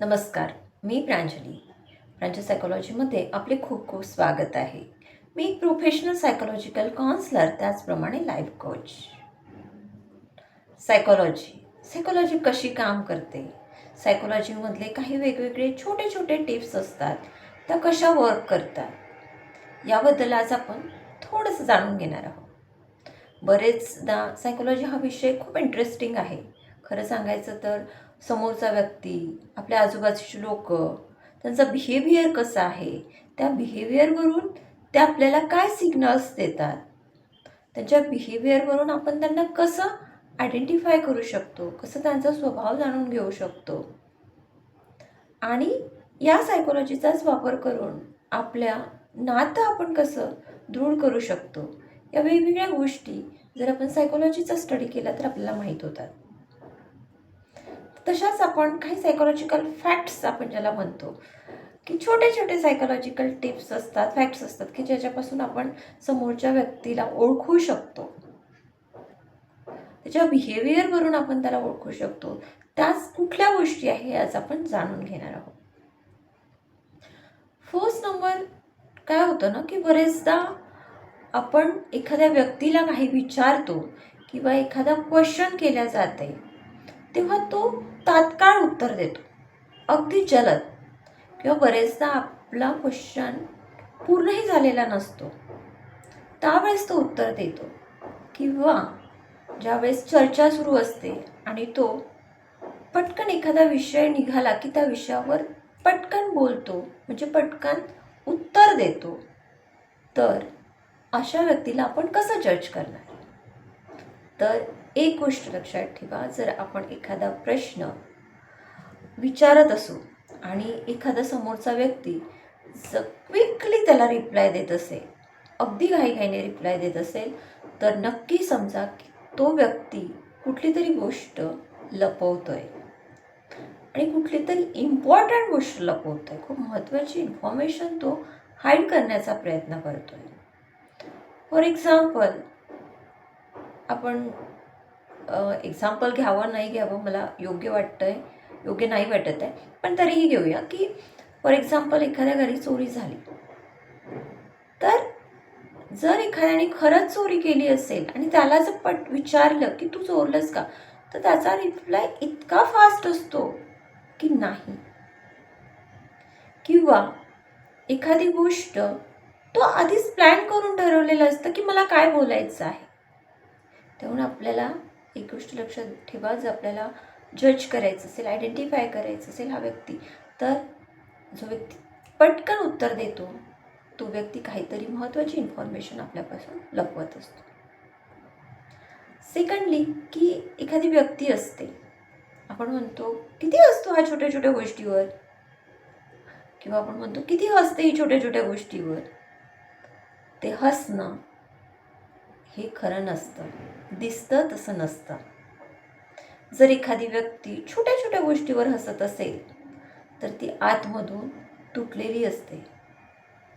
नमस्कार मी प्रांजली. प्रांजल सायकोलॉजीमध्ये आपले खूप खूप स्वागत आहे. मी एक प्रोफेशनल सायकोलॉजिकल काउन्सलर त्याचप्रमाणे लाईफ कोच सायकोलॉजी सायकोलॉजी कशी काम करते? सायकोलॉजीमधले काही वेगवेगळे छोटे छोटे टिप्स असतात. त्या कशा वर्क करतात? याबद्दल आज आपण थोडंसं जाणून घेणार आहोत. बरेचदा सायकोलॉजी हा विषय खूप इंटरेस्टिंग आहे. खरं सांगायचं तर समोरचा व्यक्ती आपल्या आजूबाजूची लोक त्यांचा बिहेवियर कसा आहे? त्या बिहेवियरवरून ते आपल्याला काय सिग्नल्स देतात? त्यांच्या बिहेवियरवरून आपण त्यांना कसं आयडेंटिफाय करू शकतो? कसं त्यांचा स्वभाव जाणून घेऊ शकतो? आणि या सायकोलॉजीचाच वापर करून आपल्या नातं आपण कसं दृढ करू शकतो? या वेगवेगळ्या गोष्टी जर आपण सायकोलॉजीचा स्टडी केला तर आपल्याला माहीत होतात. तशाच आपण काही सायकोलॉजिकल फॅक्ट्स आपण ज्याला म्हणतो की छोटे छोटे सायकोलॉजिकल टिप्स असतात फॅक्ट्स असतात की ज्याच्यापासून आपण समोरच्या व्यक्तीला ओळखू शकतो. त्याच्या बिहेवियरवरून आपण त्याला ओळखू शकतो. त्याच कुठल्या गोष्टी आहे याच आपण जाणून घेणार आहोत. फर्स्ट नंबर काय होतं ना की बरेचदा आपण एखाद्या व्यक्तीला काही विचारतो किंवा एखादा क्वेश्चन केल्या जाते तेव्हा तो तात्काळ उत्तर देतो. अगदी जलद. किंवा बरेचदा आपला क्वेश्चन पूर्णही झालेला नसतो. त्यावेळेस तो उत्तर देतो. किंवा ज्यावेळेस चर्चा सुरू असते आणि तो पटकन एखादा विषय निघाला की त्या विषयावर पटकन बोलतो म्हणजे पटकन उत्तर देतो. तर अशा व्यक्तीला आपण कसं जज करणार? तर एक गोष्ट लक्षात ठेवा जर आपण एखादा प्रश्न विचारत असू आणि एखादा समोरचा व्यक्ती ज क्विकली त्याला रिप्लाय देत असेल अगदी घाईघाईने रिप्लाय देत असेल तर नक्की समजा की तो व्यक्ती कुठली तरी गोष्ट आहे आणि कुठली तरी इम्पॉर्टंट गोष्ट लपवतो आहे खूप महत्त्वाची इन्फॉर्मेशन तो हाईड करण्याचा प्रयत्न करतो आहे फॉर एक्झाम्पल आपण एक्झाम्पल घ्यावं नाही घ्यावं मला योग्य वाटतं आहे योग्य नाही वाटत आहे. पण तरीही घेऊया की फॉर एक्झाम्पल एखाद्या घरी चोरी झाली. तर जर एखाद्याने खरंच चोरी केली असेल आणि त्याला जर पट विचारलं की तू चोरलंस का तर त्याचा रिप्लाय इतका फास्ट असतो की नाही. किंवा एखादी गोष्ट तो आधीच प्लॅन करून ठरवलेलं असतं की मला काय बोलायचं आहे. तेव्हा आपल्याला एक गोष्ट लक्षात ठेवा जर आपल्याला जज करायचं असेल आयडेंटिफाय करायचं असेल हा व्यक्ती तर जो व्यक्ती पटकन उत्तर देतो तो व्यक्ती काहीतरी महत्त्वाची इन्फॉर्मेशन आपल्यापासून लपवत असतो. सेकंडली की एखादी व्यक्ती असते आपण म्हणतो किती असतो हा छोट्या छोट्या गोष्टीवर? किंवा आपण म्हणतो किती हसते ही छोट्या छोट्या गोष्टीवर? ते हसणं हे खरं नसतं. दिसतं तसं नसतं. जर एखादी व्यक्ती छोट्या छोट्या गोष्टीवर हसत असेल तर ती आतमधून तुटलेली असते.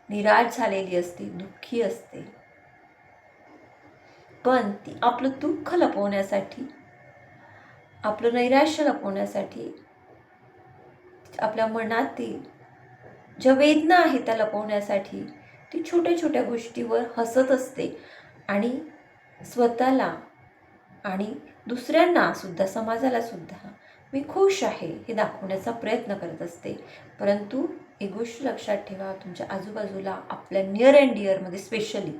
निराश झालेली असते दुःखी असते. पण ती आपलं दुःख लपवण्यासाठी आपलं नैराश्य लपवण्यासाठी आपल्या मनातील ज्या वेदना आहेत त्या लपवण्यासाठी ती छोट्या छोट्या गोष्टीवर हसत असते आणि स्वतःला आणि दुसऱ्यांना सुद्धा समाजाला सुद्धा मी खुश आहे हे दाखवण्याचा प्रयत्न करत असते. परंतु एक गोष्ट लक्षात ठेवा तुमच्या आजूबाजूला आपल्या नियर अँड डिअरमध्ये स्पेशली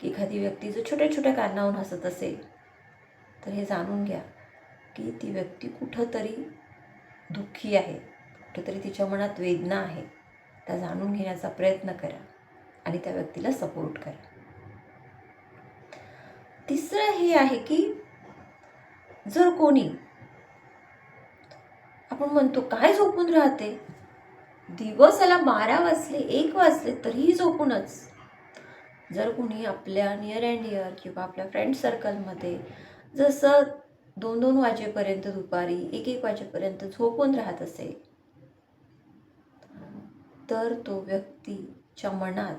की एखादी व्यक्ती जर छोट्या छोट्या कारणावरून हसत असेल तर हे जाणून घ्या की ती व्यक्ती कुठंतरी दुःखी आहे कुठंतरी तिच्या मनात वेदना आहे. त्या जाणून घेण्याचा प्रयत्न करा आणि त्या व्यक्तीला सपोर्ट करा. तिसरं हे आहे की जर कोणी आपण म्हणतो काय झोपून राहते? दिवसाला बारा वाजले एक वाजले तरीही झोपूनच. जर कोणी आपल्या नियर अँड इयर किंवा आपल्या फ्रेंड सर्कलमध्ये जसं दोन दोन वाजेपर्यंत दुपारी एक एक वाजेपर्यंत झोपून राहत असेल तर तो व्यक्तीच्या मनात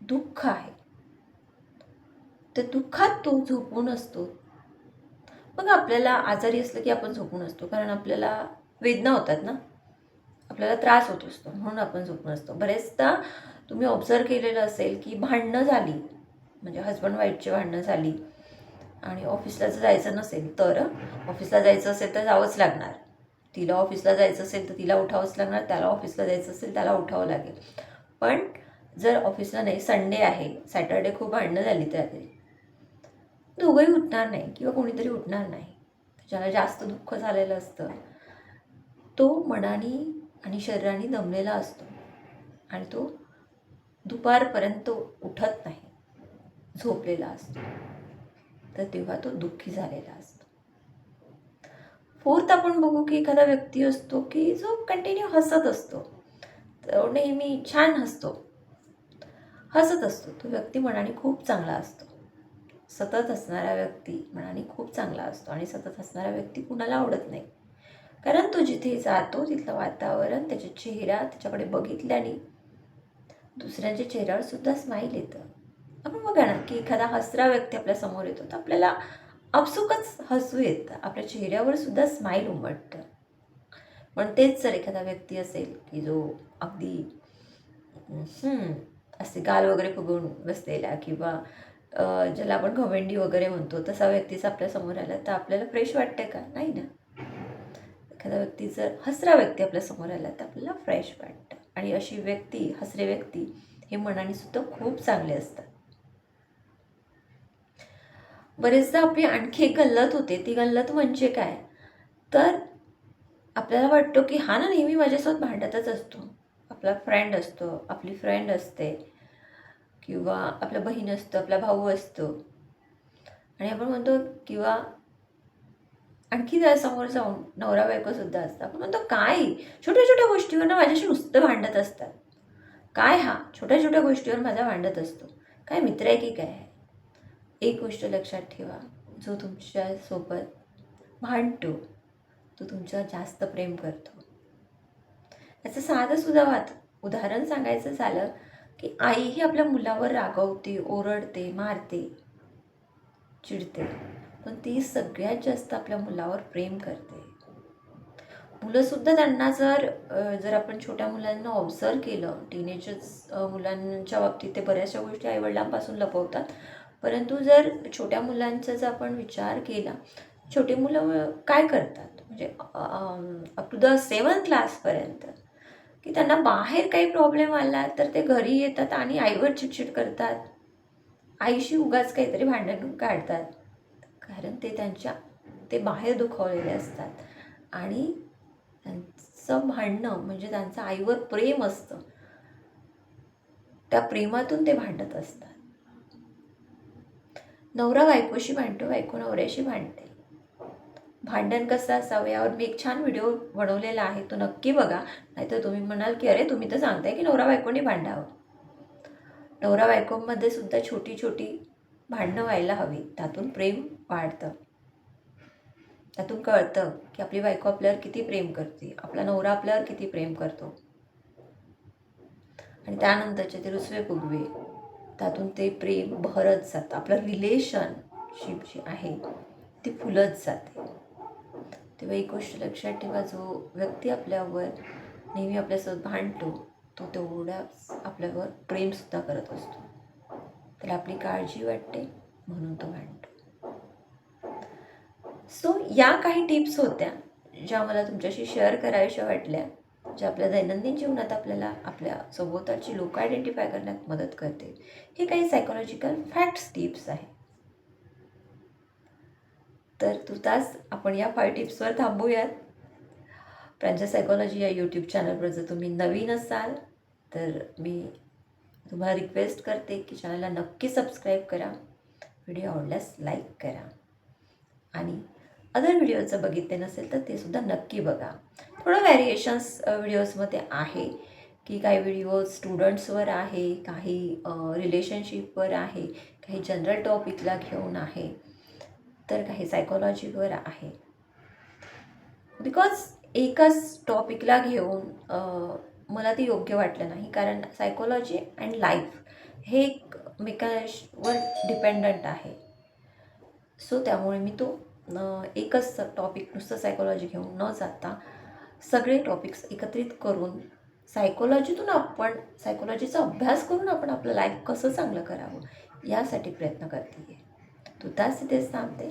दुःख आहे. तर दुःखात तो झोपून असतो. मग आपल्याला आजारी असलं की आपण झोपून असतो कारण आपल्याला वेदना होतात ना. आपल्याला त्रास होत असतो म्हणून आपण झोपून असतो. बरेचदा तुम्ही ऑब्झर्व केलेलं असेल की भांडणं झाली म्हणजे हजबंड वाईफची भांडणं झाली आणि ऑफिसला जर जायचं नसेल तर ऑफिसला जायचं असेल तर जावंच लागणार. तिला ऑफिसला जायचं असेल तर तिला उठावंच लागणार त्याला ऑफिसला जायचं असेल त्याला उठावं लागेल. पण जर ऑफिसला नाही संडे आहे सॅटर्डे खूप भांडणं झाली त्या दोघंही उठणार नाही किंवा कोणीतरी उठणार नाही. ज्याला जास्त दुःख झालेलं असतं तो मनाने आणि शरीराने दमलेला असतो आणि तो दुपारपर्यंत उठत नाही झोपलेला असतो. तर तेव्हा तो दुःखी झालेला असतो. फोर्थ आपण बघू की एखादा व्यक्ती असतो की जो कंटिन्यू हसत असतो. तो नेहमी छान हसतो. हसत असतो. तो व्यक्ती मनाने खूप चांगला असतो. सतत हसणारा व्यक्ती मनाने खूप चांगला असतो आणि सतत हसणारा व्यक्ती कुणाला आवडत नाही. कारण तो जिथे जातो तिथलं वातावरण त्याच्या चेहरा त्याच्याकडे बघितल्याने दुसऱ्यांच्या चेहऱ्यावर सुद्धा स्माईल येतं. आपण बघा ना की एखादा हसरा व्यक्ती आपल्यासमोर येतो तर आपल्याला आपसुकच हसू येतं. आपल्या चेहऱ्यावर सुद्धा स्माईल उमटतं. पण तेच जर एखादा व्यक्ती असेल की जो अगदी असे गाल वगैरे फुगवून बसलेला किंवा ज्याला आपण घवंडी वगैरे म्हणतो तसा व्यक्तीच आपल्यासमोर आला तर आपल्याला फ्रेश वाटते का? नाही ना? एखादा व्यक्ती जर हसरा व्यक्ती आपल्यासमोर आला तर आपल्याला फ्रेश वाटतं. आणि अशी व्यक्ती हसरे व्यक्ती हे मनाने सुद्धा खूप चांगले असतात. बरेचदा आपली आणखी एक गल्लत होते. ती गल्लत म्हणजे काय? तर आपल्याला वाटतो की हा ना नेहमी माझ्यासोबत भांडतच असतो. आपला फ्रेंड असतो आपली फ्रेंड असते. किंवा आपला बहीण असतं आपला भाऊ असतो. आणि आपण म्हणतो किंवा आणखी जरा समोर जाऊन नवरा बायकोसुद्धा असतं आपण म्हणतो काय? छोट्या छोट्या गोष्टीवर ना माझ्याशी नुसतं भांडत असतात. काय हा? छोट्या छोट्या गोष्टीवर माझा भांडत असतो. काय मित्र आहे की काय? आहे एक गोष्ट लक्षात ठेवा. जो तुमच्यासोबत भांडतो तो तुमच्यावर जास्त प्रेम करतो. याचं साधंसुद्धा वाद उदाहरण सांगायचं झालं की आई ही आपल्या मुलावर रागवते ओरडते मारते चिडते. पण ती सगळ्यात जास्त आपल्या मुलावर प्रेम करते. मुलंसुद्धा त्यांना जर जर आपण छोट्या मुलांना ऑब्झर्व केलं टीनेजर्स मुलांच्या बाबतीत ते बऱ्याचशा गोष्टी आईवडिलांपासून लपवतात. परंतु जर छोट्या मुलांचा जर आपण विचार केला छोटे मुलं काय करतात? म्हणजे अप टू द सेवन क्लासपर्यंत की त्यांना बाहेर काही प्रॉब्लेम आला तर ते घरी येतात आणि आईवर चिडचिड करतात. आईशी उगाच काहीतरी भांडण काढतात. कारण ते त्यांच्या ते बाहेर दुखावलेले असतात. आणि त्यांचं भांडणं म्हणजे त्यांचं आईवर प्रेम असतं. त्या प्रेमातून ते भांडत असतात. नवरा बायकोशी भांडतो बायको नवऱ्याशी भांडते. भांडण कसं असावं यावर मी एक छान व्हिडिओ बनवलेला आहे तो नक्की बघा. नाहीतर तुम्ही म्हणाल की अरे तुम्ही तर सांगताय की नवरा बायकोनी भांडावं. नवरा बायकोमध्ये सुद्धा छोटी छोटी भांडणं व्हायला हवी. त्यातून प्रेम वाढतं. त्यातून कळतं की आपली बायको आपल्यावर किती प्रेम करते. आपला नवरा आपल्यावर किती प्रेम करतो. आणि त्यानंतरचे ते रुसवे फुगवे त्यातून ते प्रेम बहरत जातं. आपलं रिलेशनशिप जी आहे ती फुलत जाते. तेव्हा एक गोष्ट लक्षात ठेवा जो व्यक्ती आपल्यावर नेहमी आपल्यासोबत भांडतो तो तेवढ्या आपल्यावर प्रेमसुद्धा करत असतो. त्याला आपली काळजी वाटते म्हणून तो भांडतो. सो या काही टिप्स होत्या ज्या मला तुमच्याशी शेअर कराव्याशा वाटल्या ज्या आपल्या दैनंदिन जीवनात आपल्याला आपल्या सभोवताची लोक आयडेंटिफाय करण्यात मदत करते. हे काही सायकोलॉजिकल फॅक्ट्स टिप्स आहेत. तर तुताच आपण या फाय टिप्सवर थांबूयात. प्रांजल सायकॉलॉजी या यूट्यूब चॅनलवर जर तुम्ही नवीन असाल तर मी तुम्हाला रिक्वेस्ट करते की चॅनलला नक्की सबस्क्राईब करा. व्हिडिओ आवडल्यास लाईक करा. आणि अदर व्हिडिओचं बघितले नसेल तर ते सुद्धा नक्की बघा. थोडं व्हॅरिएशन्स व्हिडिओजमध्ये आहे की काही व्हिडिओ स्टुडंट्सवर आहे काही रिलेशनशिपवर आहे काही जनरल टॉपिकला घेऊन आहे. तर काही सायकोलॉजीवर आहे. बिकॉज एकाच टॉपिकला घेऊन मला ते योग्य वाटलं नाही. कारण सायकोलॉजी अँड लाईफ हे एकमेकांवर डिपेंडंट आहे. सो त्यामुळे मी तो एकच टॉपिक नुसतं सायकोलॉजी घेऊन न जाता सगळे टॉपिक्स एकत्रित करून सायकोलॉजीतून आपण सायकोलॉजीचा अभ्यास करून आपण आपलं लाईफ कसं चांगलं करावं यासाठी प्रयत्न करते आहे तू त्याच तिथेच थांबते